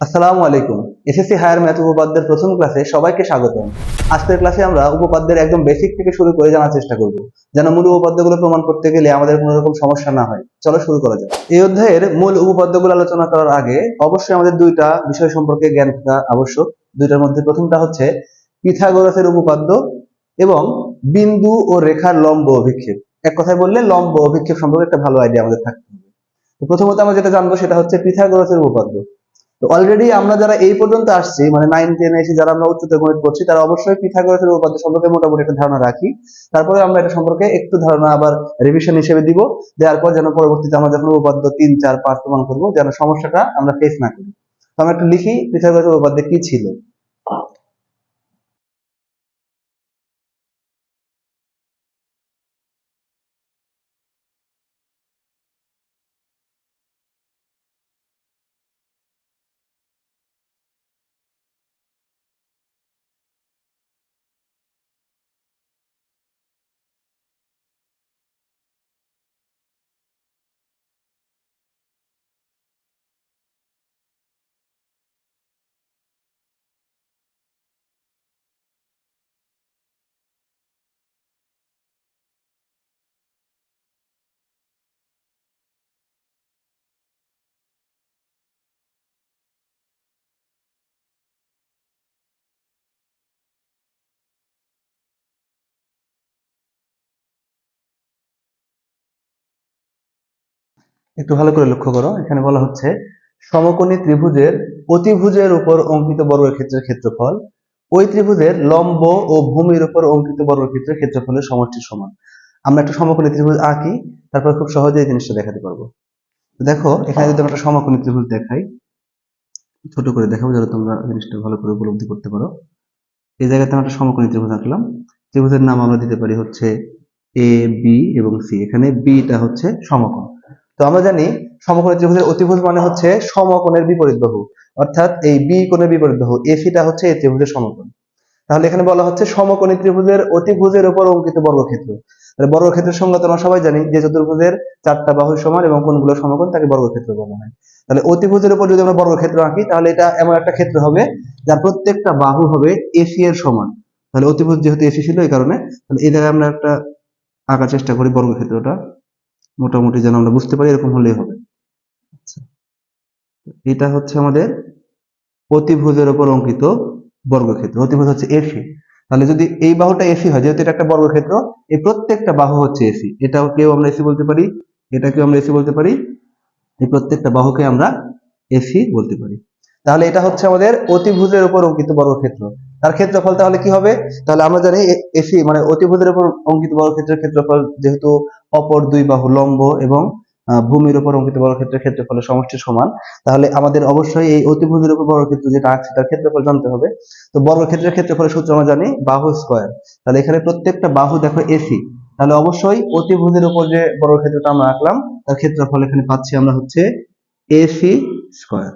আসসালামু আলাইকুম। SSC higher math উপপাদ্যের প্রথম ক্লাসে সবাইকে স্বাগতম। আজকের ক্লাসে আমরা উপপাদ্যের একদম বেসিক থেকে শুরু করে জানার চেষ্টা করব, যেন মূল উপপাদ্যগুলো প্রমাণ করতে গেলে আমাদের কোনো রকম সমস্যা না হয়। চলো শুরু করা যাক। এই অধ্যায়ের মূল উপপাদ্যগুলো আলোচনা করার আগে অবশ্যই আমাদের দুইটা বিষয় সম্পর্কে জ্ঞান থাকা আবশ্যক। দুইটার মধ্যে প্রথমটা হচ্ছে পিথাগোরাসের উপপাদ্য এবং বিন্দু ও রেখার লম্ব অভিক্ষেপ। এক কথায় বললে লম্ব অভিক্ষেপ সম্পর্কে একটা ভালো আইডিয়া আমাদের থাকতে হবে। প্রথমত আমরা যেটা জানব সেটা হচ্ছে পিথাগোরাসের উপপাদ্য। তো অলরেডি আমরা যারা এই পর্যন্ত আসছি মানে নাইন টেন এসে যারা আমরা উচ্চতর গণিত করছি, তারা অবশ্যই পিথাগোরাসের উপপাদ্য সম্পর্কে মোটামুটি একটা ধারণা রাখি। তারপরে আমরা এটা সম্পর্কে একটু ধারণা আবার রিভিশন হিসেবে দিব। দেওয়ার পর যেন পরবর্তীতে আমরা যখন উপপাদ্য তিন, চার, পাঁচ প্রমাণ করব, যেন সমস্যাটা আমরা ফেস না করি। তো আমরা একটু লিখি পিথাগোরাসের উপপাদ্য কি ছিল। একটু ভালো করে লক্ষ্য করো। এখানে বলা হচ্ছে, সমকোণী ত্রিভুজের অতিভুজের উপর অঙ্কিত বর্গক্ষেত্রের ক্ষেত্রফল। ওই ত্রিভুজের লম্ব ও ভূমির উপর অঙ্কিত বর্গক্ষেত্রের ক্ষেত্রফলের সমষ্টির সমান। আমরা একটা সমকোণী ত্রিভুজ আঁকি, তারপর খুব সহজে এই জিনিসটা দেখাতে পারব। দেখো, এখানে যদি আমরা একটা সমকোণী ত্রিভুজ দেখাই, ছোট করে দেখাবো যাতে তোমরা জিনিসটা ভালো করে উপলব্ধি করতে পারো। এই জায়গাতে আমরা একটা সমকোণী ত্রিভুজ আঁকলাম। ত্রিভুজের নাম আমরা দিতে পারি হচ্ছে এ বি এবং সি এখানে বিটা হচ্ছে সমকোণ। তো আমরা জানি সমকোণী ত্রিভুজের অতিভুজ মানে হচ্ছে সমকোণের বিপরীত বাহু। অর্থাৎ এই বি কোণের বিপরীত বাহু এসিটা হচ্ছে এই ত্রিভুজের সমকোণ। তাহলে এখানে বলা হচ্ছে সমকোণী ত্রিভুজের অতিভুজের উপর অঙ্কিত বর্গক্ষেত্র। তাহলে বর্গক্ষেত্রের সংজ্ঞা তো আমরা সবাই জানি যে চতুর্ভুজের চারটা বাহু সমান এবং কোণগুলো সমকোণ, তাকে বর্গক্ষেত্র বলা হয়। তাহলে অতিভুজের উপর যদি আমরা বর্গক্ষেত্র আঁকি, তাহলে এটা এমন একটা ক্ষেত্র হবে যার প্রত্যেকটা বাহু হবে এসি এর সমান। তাহলে অতিভুজ যেহেতু এসি ছিল এই কারণে, তাহলে এই জায়গায় আমরা একটা আঁকার চেষ্টা করি বর্গক্ষেত্রটা। মোটামুটি যেন আমরা বুঝতে পারি, এরকম হলেই হবে। আচ্ছা। এটা হচ্ছে আমাদের অতিভুজের ওপর অঙ্কিত বর্গক্ষেত্র। অতিভুজ হচ্ছে এসি তাহলে যদি এই বাহুটা এসি হয়, যেহেতু এটা একটা বর্গক্ষেত্র, এই প্রত্যেকটা বাহু হচ্ছে এসি এটাও কেউ আমরা এসি বলতে পারি, এটাকেও আমরা এসি বলতে পারি, এই প্রত্যেকটা বাহুকে আমরা এসি বলতে পারি। তাহলে এটা হচ্ছে আমাদের অতিভুজের উপর অঙ্কিত বর্গক্ষেত্র তার ক্ষেত্রফল তাহলে কি হবে? তাহলে আমরা জানি এসি মানে অতিভুজের উপর অঙ্কিত বর্গক্ষেত্রের ক্ষেত্রফল যেহেতু অপর দুই বাহু লম্ব এবং ভূমির উপর অঙ্কিত বর্গক্ষেত্রের ক্ষেত্রফলের সমষ্টি সমান, তাহলে আমাদের অবশ্যই এই অতিভুজের উপর বর্গক্ষেত্র যেটা আছে তার ক্ষেত্রফল জানতে হবে। তো বর্গক্ষেত্রের ক্ষেত্রফলের সূত্র আমরা জানি বাহু স্কয়ার। তাহলে এখানে প্রত্যেকটা বাহু দেখো এসি। তাহলে অবশ্যই অতিভুজের উপর যে বর্গক্ষেত্রটা আমরা আঁকলাম, তার ক্ষেত্রফল এখানে পাচ্ছি আমরা হচ্ছে এসি স্কয়ার।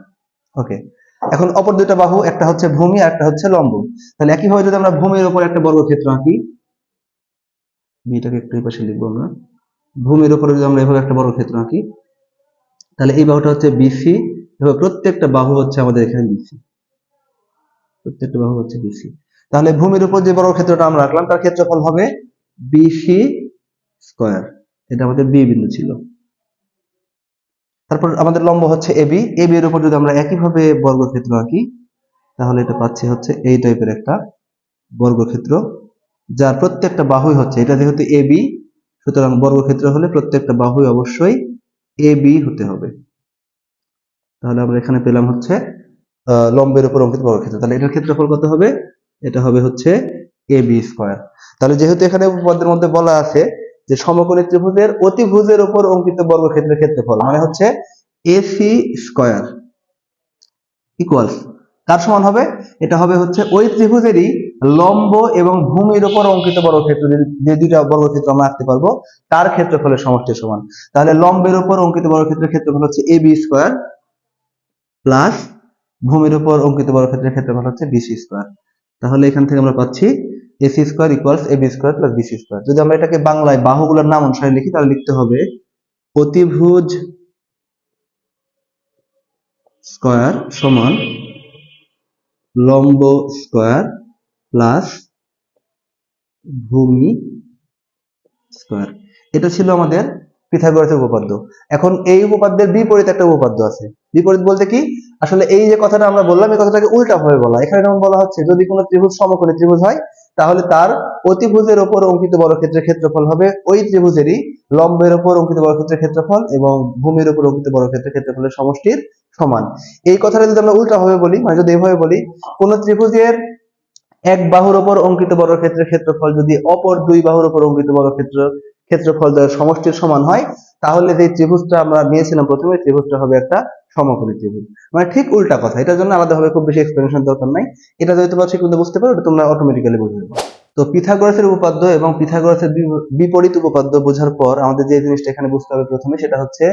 ওকে এখন অপর দুইটা বাহু, একটা হচ্ছে ভূমি আর একটা হচ্ছে লম্ব। তাহলে একইভাবে যদি আমরা ভূমির উপর একটা বর্গক্ষেত্র আঁকি এটাকে একটু পাশে লিখব আমরা। ভূমির উপরে যদি আমরা এভাবে একটা বর্গক্ষেত্র আঁকি, তাহলে এই বাহুটা হচ্ছে বিসি এভাবে প্রত্যেকটা বাহু হচ্ছে আমাদের এখানে বিসি প্রত্যেকটা বাহু হচ্ছে বিসি তাহলে ভূমির উপর যে বর্গক্ষেত্রটা আমরা রাখলাম তার ক্ষেত্রফল হবে বিসি স্কয়ার এটা আমাদের বি বিন্দু ছিল। তারপর আমাদের লম্ব হচ্ছে এবি এবি এর উপর যদি আমরা একইভাবে বর্গক্ষেত্র আঁকি, তাহলে এটা পাচ্ছি হচ্ছে এই টাইপের একটা বর্গক্ষেত্র, যার প্রত্যেকটা বাহুই হচ্ছে। এটা যেহেতু এবি সুতরাং বর্গক্ষেত্র হলে প্রত্যেকটা বাহুই অবশ্যই এবি হতে হবে। তাহলে আমরা এখানে পেলাম হচ্ছে লম্বের উপর অঙ্কিত বর্গক্ষেত্র। তাহলে এটার ক্ষেত্রফল কত হবে? এটা হবে হচ্ছে এবি স্কয়ার। তাহলে যেহেতু এখানে উপপাদ্যের মধ্যে বলা আছে যে সমকোণী ত্রিভুজের অতিভুজের উপর অঙ্কিত বর্গক্ষেত্রের ক্ষেত্রফল মানে হচ্ছে এসি স্কয়ার ইকুয়ালস কার সমান হবে? এটা হবে হচ্ছে ওই ত্রিভুজেরই লম্ব এবং ভূমির উপর অঙ্কিত বর্গক্ষেত্র, যে- দুইটা বর্গক্ষেত্র আমরা আঁকতে পারব, তার ক্ষেত্রফলের সমষ্টি সমান। তাহলে লম্বের উপর অঙ্কিত বর্গক্ষেত্রের ক্ষেত্রফল হচ্ছে এ বি স্কোয়ার প্লাস ভূমির উপর অঙ্কিত বর্গক্ষেত্রের ক্ষেত্রফল হচ্ছে বিসি স্কোয়ার তাহলে এখান থেকে আমরা পাচ্ছি AC square equals A B square plus BC square যদি আমরা এটাকে বাংলায় বাহুগুলোর নাম অনুসারে লিখি, তাহলে লিখতে হবে অতিভুজ স্কয়ার সমান লম্ব স্কোয়ার প্লাস ভূমি স্কোয়ার এটা ছিল আমাদের পিথাগোরাসের উপপাদ্য। এখন এই উপপাদ্যের বিপরীত একটা উপপাদ্য আছে। বিপরীত বলতে কি? আসলে এই যে কথাটা আমরা বললাম, এই কথাটাকে উল্টা ভাবে বলা। এখানে যেমন বলা হচ্ছে, যদি কোনো ত্রিভুজ সমকোণী ত্রিভুজ হয়, তাহলে তার অতিভুজের ওপর অঙ্কিত বর্গক্ষেত্রের ক্ষেত্রফল হবে ওই ত্রিভুজেরই লম্বের ওপর অঙ্কিত বর্গক্ষেত্রের ক্ষেত্রফল এবং ভূমির উপর অঙ্কিত বর্গক্ষেত্রের ক্ষেত্রফলের সমষ্টির সমান। এই কথাটা যদি আমরা উল্টা ভাবে বলি মানে যদি এভাবে বলি, কোন ত্রিভুজের এক বাহুর উপর অঙ্কিত বর্গক্ষেত্রের ক্ষেত্রফল যদি অপর দুই বাহুর উপর অঙ্কিত বর্গক্ষেত্র ক্ষেত্রফল সমষ্টির সমান হয়, তাহলে যে ত্রিভুজটা আমরা নিয়েছিলাম প্রথমে, ত্রিভুজটা হবে একটা ত্রিভুজ। মানে ঠিক উল্টা কথা, এটার জন্য আলাদাভাবে খুব বেশি এক্সপ্লেনেশন দরকার নাই। এটা বুঝতে পারো তোমরা অটোমেটিক্যালি বুঝে তো পিথাগোরাসের উপপাদ্য এবং পিথাগোরাসের বিপরীত উপপাদ্য বোঝার পর আমাদের যে জিনিসটা এখানে বুঝতে হবে প্রথমে, সেটা হচ্ছে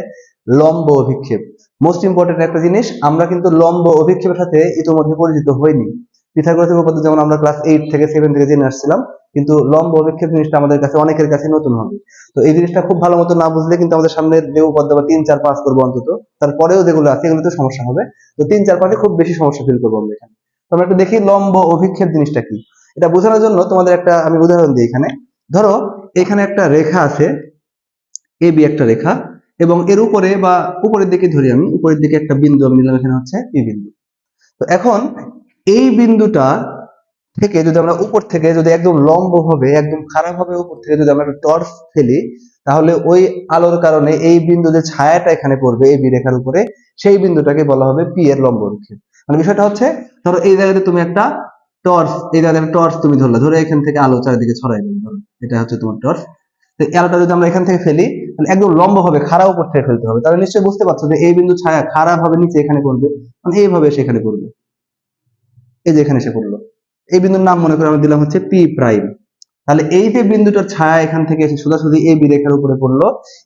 লম্ব অভিক্ষেপ। মোস্ট ইম্পর্টেন্ট একটা জিনিস, আমরা কিন্তু লম্ব অভিক্ষেপের সাথে ইতিমধ্যে পরিচিত হইনি। পিথাগোরাসের উপপাদ্য যেমন আমরা ক্লাস এইট থেকে সেভেন থেকে জেনে আসছিলাম কিন্তু লম্ব অভিক্ষেপ জিনিসটা আমাদের কাছে, অনেকের কাছে নতুন হবে। তো এই জিনিসটা খুব ভালো মতো না বুঝলে কিন্তু আমাদের সামনে যে উপপাদ্য বা তিন, চার, পাঁচ করব অন্তত, তারপরেও যেগুলো আছে, এগুলোতে সমস্যা হবে। তো তিন, চার, পাঁচে খুব বেশি সমস্যা ফিল করব আমরা এখানে। তো আমরা একটু দেখি লম্ব অভিক্ষেপ জিনিসটা কি। এটা বোঝানোর জন্য তোমাদের একটা, আমি উদাহরণ দিই এখানে। ধরো, এখানে একটা রেখা আছে, এ বি একটা রেখা, এবং এর উপরে বা উপরের দিকে ধরি আমি, উপরের দিকে একটা বিন্দু আমি নিলাম, এখানে হচ্ছে পি বিন্দু। তো এখন, এই বিন্দুটা থেকে যদি আমরা উপর থেকে যদি একদম লম্ব ভাবে একদম খারাপ ভাবে উপর থেকে যদি আমরা টর্চ ফেলি, তাহলে ওই আলোর কারণে এই বিন্দু যে ছায়াটা এখানে পড়বে, এই বি রেখার উপরে, সেই বিন্দুটাকে বলা হবে পি এর লম্ব মানে বিষয়টা হচ্ছে, ধরো এই জায়গাতে তুমি একটা টর্চ এই জায়গাতে টর্চ তুমি ধরলে, ধরো এখান থেকে আলো চারিদিকে ছড়াই দিলে, ধরো, এটা হচ্ছে তোমার টর্চ তো আলোটা যদি আমরা এখান থেকে ফেলি, তাহলে একদম লম্ব হবে খাড়া উপর থেকে ফেলতে হবে। তাহলে নিশ্চয়ই বুঝতে পারছ যে এই বিন্দু ছায়া খাড়া ভাবে নিচে এখানে পড়বে মানে এইভাবে সেখানে পড়বে। এই যে এখানে এসে পড়ল। এই বিন্দুর নাম মনে করে আমরা দিলাম হচ্ছে পি প্রাইম তাহলে এই যে বিন্দুটার ছায়া এখান থেকে এসে সোজাসুজি এই বি রেখার উপরে পড়ল,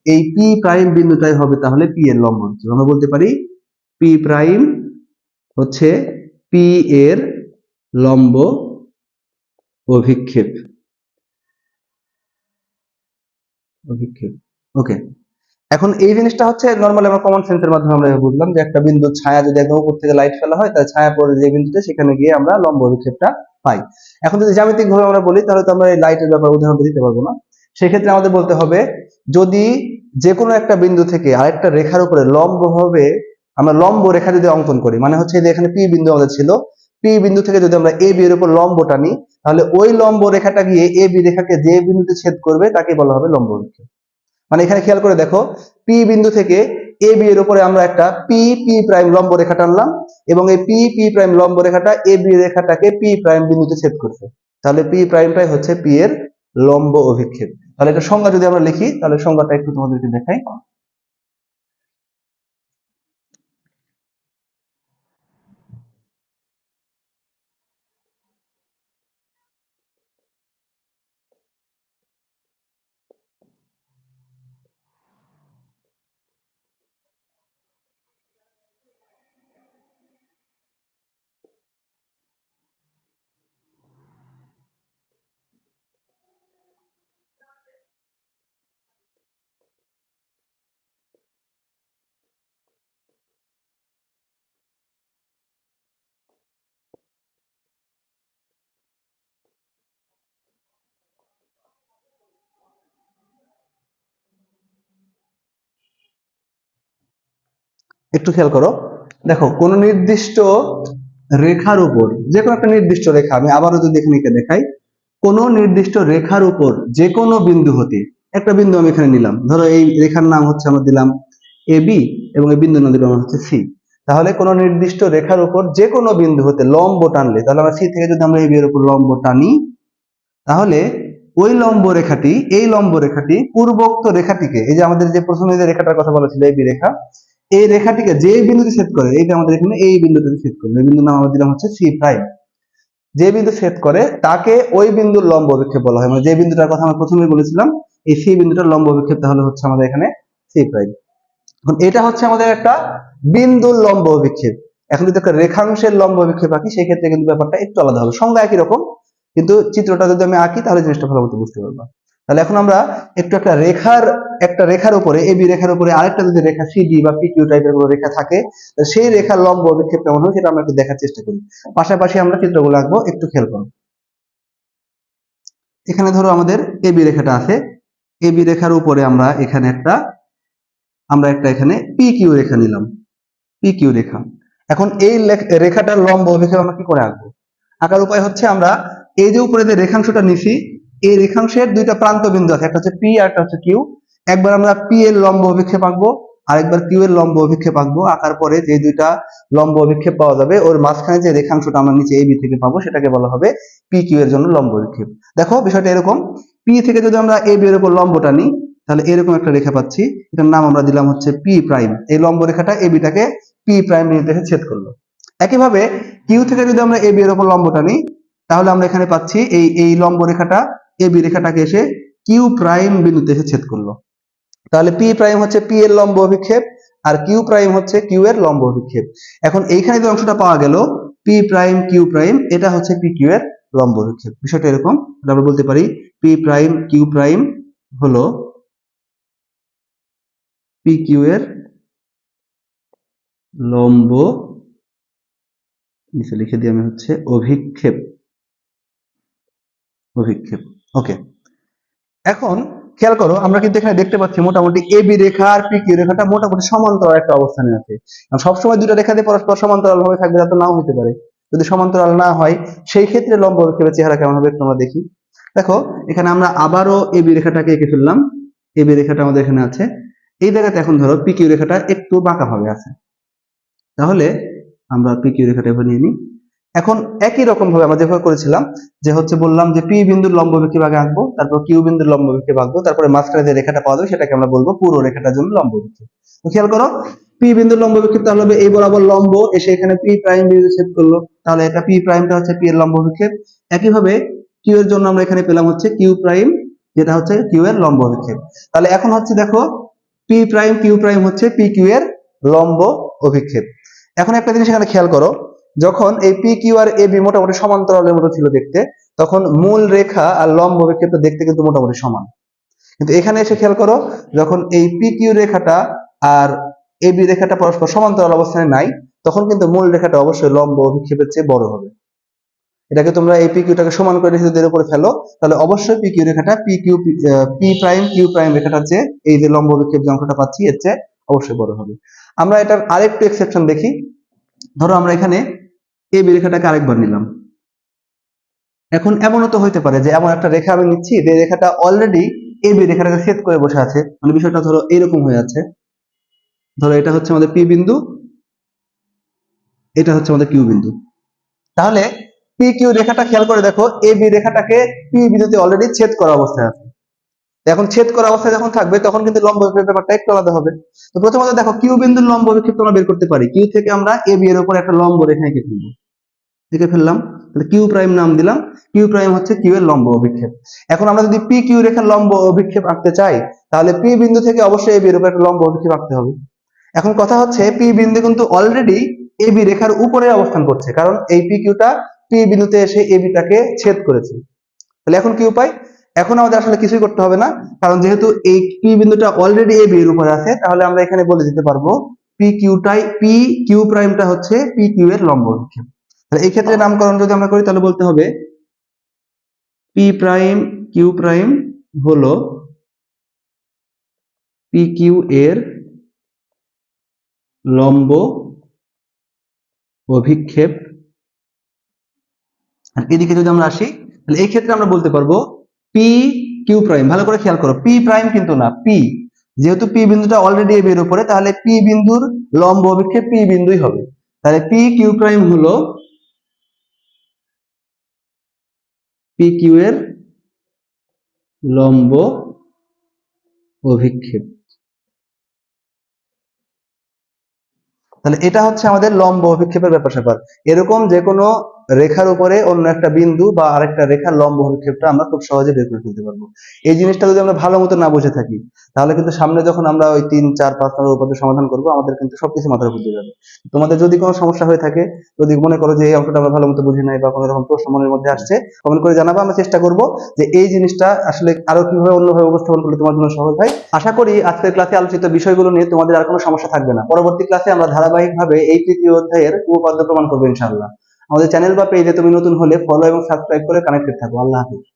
এই পি প্রাইম বিন্দুটাই হবে তাহলে পি এর লম্ব অভিক্ষেপ। আমরা বলতে পারি পি প্রাইম হচ্ছে পি এর লম্ব অভিক্ষেপ। অভিক্ষেপ। ওকে এখন এই জিনিসটা হচ্ছে নর্মালি আমরা কমন সেন্সের মাধ্যমে আমরা বুঝলাম যে একটা বিন্দু ছায়া যদি একদম উপর থেকে লাইট ফেলা হয়, তাহলে ছায়া পড়ে যে বিন্দুতে, সেখানে গিয়ে আমরা লম্ব অভিক্ষেপটা পাই। এখন যদি জ্যামিতিক ভাবে আমরা বলি, তাহলে তো আমরা এই লাইটের ব্যাপার উদাহরণ দিতে পারব না। সেক্ষেত্রে আমাদের বলতে হবে, যদি যে কোনো একটা বিন্দু থেকে আরেকটা রেখার উপরে লম্ব হবে আমরা লম্ব রেখা যদি অঙ্কন করি মানে হচ্ছে যে এখানে পি বিন্দু আমাদের ছিল পি বিন্দু থেকে যদি আমরা এ বি এর উপর লম্ব টানি তাহলে ওই লম্ব রেখাটা গিয়ে এ বি রেখাকে যে বিন্দুতে ছেদ করবে তাকে বলা হবে লম্ব অভিক্ষেপ। মানে এখানে খেয়াল করে দেখো পি বিন্দু থেকে এ বি এর উপরে আমরা একটা পি পি প্রাইম লম্ব রেখা টানলাম এবং এই পি পি প্রাইম লম্ব রেখাটা এ বি রেখাটাকে পি প্রাইম বিন্দুতে ছেদ করছে। তাহলে পি প্রাইমটাই হচ্ছে পি এর লম্ব অভিক্ষেপ। তাহলে এটা সংজ্ঞা যদি আমরা লিখি, তাহলে সংজ্ঞাটা একটু তোমাদেরকে দেখাই। একটু খেয়াল করো। দেখো, কোন নির্দিষ্ট রেখার উপর যে কোনো একটা নির্দিষ্ট রেখা, আমি আবারও যদি এখানে দেখাই, কোন নির্দিষ্ট রেখার উপর যে কোনো বিন্দু হতে, একটা বিন্দু আমি এখানে নিলাম। ধরো এই রেখার নাম হচ্ছে আমরা দিলাম এ বি, এবং এই বিন্দুর নাম দিলাম হচ্ছে সি। তাহলে কোন নির্দিষ্ট রেখার উপর যে কোনো বিন্দু হতে লম্ব টানলে, তাহলে আমরা সি থেকে যদি আমরা এই বি এর উপর লম্ব টানি, তাহলে ওই লম্ব রেখাটি, এই লম্ব রেখাটি পূর্বোক্ত রেখাটিকে, এই যে আমাদের যে প্রথমে যে রেখাটার কথা বলা ছিল এই বি রেখা এই রেখাটিকে যে বিন্দুতে ছেদ করে, এইটা আমাদের এখানে এই বিন্দুতে ছেদ করবে। এই বিন্দুর নাম আমরা দিলাম হচ্ছে সি প্রাইম। যে বিন্দু ছেদ করে, তাকে ওই বিন্দুর লম্ব অভিক্ষেপ বলা হয়। মানে যে বিন্দুটার কথা আমরা প্রথমেই বলেছিলাম, এই সি বিন্দুটার লম্ব অভিক্ষেপ তাহলে হচ্ছে আমাদের এখানে সি প্রাইম। এখন এটা হচ্ছে আমাদের একটা বিন্দুর লম্ব অভিক্ষেপ। এখন যদি একটা রেখাংশের লম্ব অভিক্ষেপ আঁকি সেই ক্ষেত্রে কিন্তু ব্যাপারটা একটু আলাদা হবে। সংজ্ঞা একই রকম, কিন্তু চিত্রটা যদি আমি আঁকি, তাহলে জিনিসটা ভালো মতো বুঝতে পারব। তাহলে এখন আমরা একটু একটা রেখার একটা রেখার উপরে এবি রেখার উপরে আরেকটা যদি রেখা সিডি বা পিকিউ টাইপের কোনো রেখা থাকে সেই রেখার লম্ব অভিক্ষেপ কেমন হবে সেটা আমরা একটু দেখার চেষ্টা করি। পাশাপাশি আমরা চিত্রগুলো আঁকবো, একটু খেয়াল করুন এখানে ধরো আমাদের এবি রেখাটা আছে। এবি রেখার উপরে আমরা এখানে একটা, আমরা একটা এখানে পি কিউ রেখা নিলাম। পি কিউ রেখা। এখন এই রেখাটার লম্ব অভিক্ষেপ আমরা কি করে আঁকবো? আঁকার উপায় হচ্ছে আমরা এই যে উপরে যে রেখাংশটা নিছি এই রেখাংশের দুইটা প্রান্ত বিন্দু আছে, একটা হচ্ছে পি আর একটা হচ্ছে কিউ একবার আমরা পি এর লম্ব অভিক্ষেপ আঁকবো আর একবার কিউ এর লম্ব অভিক্ষেপ আঁকবো, আঁকার পরে যে দুইটা লম্ব অভিক্ষেপ পাওয়া যাবে, ওর মাঝখানে যে রেখাংশটা আমরা নিচে এবি থেকে পাবো, সেটাকে বলা হবে পি কিউ এর জন্য লম্ব অভিক্ষেপ। দেখো, বিষয়টা এরকম। পি থেকে যদি আমরা এ বি এর উপর লম্বটা নিই, তাহলে এরকম একটা রেখা পাচ্ছি, এটার নাম আমরা দিলাম হচ্ছে পি প্রাইম এই লম্ব রেখাটা এ বিটাকে পি প্রাইম নির্দেশে ছেদ করল। একইভাবে কিউ থেকে যদি আমরা এ বি এর উপর লম্বটা নিই, তাহলে আমরা এখানে পাচ্ছি এই এই লম্ব রেখাটা এ বি রেখাটাকে এসে কিউ প্রাইম বিন্দুতে এসে ছেদ করল। তাহলে পি প্রাইম হচ্ছে পি এর লম্ব অভিক্ষেপ আর কিউ প্রাইম হচ্ছে কিউ এর লম্ব অভিক্ষেপ। এখন এইখানে যে অংশটা পাওয়া গেল পি প্রাইম কিউ প্রাইম এটা হচ্ছে পি কিউ এর লম্ব অভিক্ষেপ। বিষয়টা এরকম আমরা বলতে পারি পি প্রাইম কিউ প্রাইম হলো পি কিউ এর লম্ব, নিচে লিখে দিই আমি হচ্ছে অভিক্ষেপ। অভিক্ষেপ। ওকে এখন খেয়াল করো, আমরা কিন্তু এখানে দেখতে পাচ্ছি মোটামুটি এ বি রেখা আর পি কিউ রেখাটা মোটামুটি সমান্তরাল একটা অবস্থানে আছে। সবসময় দুটো রেখাতে পরস্পর সমান্তরাল ভাবে থাকবে তা তো নাও হতে পারে। যদি সমান্তরাল না হয়, সেই ক্ষেত্রে লম্ব অভিক্ষেপের চেহারা কেমন হবে একটু আমরা দেখি। দেখো, এখানে আমরা আবারও এ বি রেখাটাকে এঁকে ফেললাম। এ বি রেখাটা আমাদের এখানে আছে। এই জায়গাতে এখন ধরো পি কিউ রেখাটা একটু বাঁকা ভাবে আছে। তাহলে আমরা পি কিউ রেখাটা এভাবে নিয়ে নিই। এখন একই রকম ভাবে আমরা যেভাবে করেছিলাম, যে হচ্ছে বললাম যে পি বিন্দুর লম্ব আগে আঁকবো, তারপর কিউ বিন্দুর লম্ব বিক্ষেপ আঁকবো, তারপরে মাঝখানে যে রেখাটা পাওয়া যাবে সেটাকে আমরা বলব পুরো রেখাটার জন্য লম্ব খেয়াল করো পি বিন্দুর লম্ব বিক্ষেপ তাহলে হবে এই বরাবর লম্ব, এসে এখানে পি প্রাইম বিন্দু ছেদ করল, তাহলে এটা পি প্রাইমটা হচ্ছে পি এর লম্ব বিক্ষেপ। একইভাবে কিউ এর জন্য আমরা এখানে পেলাম হচ্ছে কিউ প্রাইম যেটা হচ্ছে কিউ এর লম্ব বিক্ষেপ। তাহলে এখন হচ্ছে দেখো পি প্রাইম কিউ প্রাইম হচ্ছে পি কিউ এর লম্ব অভিক্ষেপ। এখন একটা জিনিস এখানে খেয়াল করো যখন এই পি কিউ আর এ বি মোটামুটি সমান্তরালের মতো ছিল দেখতে, তখন মূল রেখা আর লম্ব অভিক্ষেপটা দেখতে কিন্তু মোটামুটি সমান। কিন্তু এখানে এসে খেয়াল করো, যখন এই পি কিউ রেখাটা আর এ বি রেখাটা পরস্পর সমান্তরাল অবস্থানে নাই, তখন কিন্তু মূল রেখাটা অবশ্যই লম্ব অভিক্ষেপের চেয়ে বড় হবে। এটাকে তোমরা এই পি কিউটাকে সমান করে রেখে উপরে ফেলো, তাহলে অবশ্যই পি কিউ রেখাটা P Q P prime Q prime রেখাটা চেয়ে এই যে লম্ব অভিক্ষেপ যে অংশটা পাচ্ছি, এর চেয়ে অবশ্যই বড় হবে। আমরা এটার আরেকটু এক্সেপশন দেখি। ধরো আমরা এখানে এ বি রেখাটাকে আরেকবার নিলাম। এখন এমনও তো হইতে পারে যে এমন একটা রেখা আমি নিচ্ছি, যে রেখাটা অলরেডি এ বি রেখাটাকে ছেদ করে বসে আছে। মানে বিষয়টা ধরো এরকম হয়ে আছে ধরো এটা হচ্ছে আমাদের পি বিন্দু, এটা হচ্ছে আমাদের কিউ বিন্দু। তাহলে পি কিউ রেখাটা খেয়াল করে দেখো এ বি রেখাটাকে পি বিন্দুতে অলরেডি ছেদ করা অবস্থায় আছে। এখন ছেদ করা অবস্থায় যখন থাকবে, তখন কিন্তু লম্ব ব্যাপারটা একটু আলাদা হবে। তো প্রথমত দেখো কিউ বিন্দুর লম্ব অভিক্ষেপ আমরা বের করতে পারি। কিউ থেকে আমরা এ বি এর উপর একটা লম্ব রেখা এঁকে ফেলব। এঁকে ফেললাম। তাহলে কিউ প্রাইম নাম দিলাম। কিউ প্রাইম হচ্ছে কিউ এর লম্ব অভিক্ষেপ। এখন আমরা যদি পি কিউ রেখার লম্ব অভিক্ষেপ আঁকতে চাই, তাহলে পি বিন্দু থেকে অবশ্যই এ বি এর উপর একটা লম্ব অভিক্ষেপ আঁকতে হবে। এখন কথা হচ্ছে পি বিন্দু কিন্তু অলরেডি এ বি রেখার উপরে অবস্থান করছে, কারণ এই পি কিউটা পি বিন্দুতে এসে এ বিটাকে ছেদ করেছে। তাহলে এখন কি উপায় এখন আমাদের আসলে কিছুই করতে হবে না, কারণ যেহেতু এই পি বিন্দুটা অলরেডি এ বি এর উপরে আছে, তাহলে আমরা এখানে বলে দিতে পারব পি কিউটাই পি কিউ প্রাইমটা হচ্ছে পি কিউ এর লম্ব অভিক্ষেপ। তাহলে এই ক্ষেত্রে নামকরণ যদি আমরা করি, তাহলে বলতে হবে পি প্রাইম কিউ প্রাইম হলো পি কিউ এর লম্ব অভিক্ষেপ। আর এদিকে যদি আমরা আসি, তাহলে এই ক্ষেত্রে আমরা বলতে পারব পি কিউ প্রাইম ভালো করে খেয়াল করো পি প্রাইম কিন্তু না পি যেহেতু পি বিন্দুটা অলরেডি এর উপরে, তাহলে পি বিন্দুর লম্ব অভিক্ষেপ পি বিন্দুই হবে। তাহলে পি কিউ প্রাইম হলো পি এর লম্ব অভিক্ষেপ। তাহলে এটা হচ্ছে আমাদের লম্ব অভিক্ষেপের ব্যাপার স্যাপার এরকম যে কোনো রেখার উপরে অন্য একটা বিন্দু বা আরেকটা রেখার লম্ব অভিক্ষেপটা আমরা খুব সহজে বের করে ফেলতে পারব। এই জিনিসটা যদি আমরা ভালো মতো না বুঝে থাকি, তাহলে কিন্তু সামনে যখন আমরা ওই তিন, চার, পাঁচ নম্বর উপপাদ্য সমাধান করব, আমাদের কিন্তু সবকিছু মাথার উপর দিয়ে যাবে। তোমাদের যদি কোনো সমস্যা হয়ে থাকে, যদি মনে করো যে এই অঙ্কটা আমরা ভালো মতো বুঝি নাই বা কোনো রকম প্রশ্ন মনের মধ্যে আসছে কমেন্ট করে জানাব, আমরা চেষ্টা করব যে এই জিনিসটা আসলে আরও কীভাবে অন্যভাবে উপস্থাপন করলে তোমার জন্য সহজ হয়। আশা করি আজকের ক্লাসে আলোচিত বিষয়গুলো নিয়ে তোমাদের আর কোনো সমস্যা থাকবে না। পরবর্তী ক্লাসে আমরা ধারাবাহিকভাবে এই তৃতীয় অধ্যায়ের উপপাদ্য প্রমাণ করব ইনশাআল্লাহ। আমাদের চ্যানেল বা পেজে তুমি নতুন হলে ফলো এবং সাবস্ক্রাইব করে কানেক্টেড থাকো। আল্লাহ হাফিজ।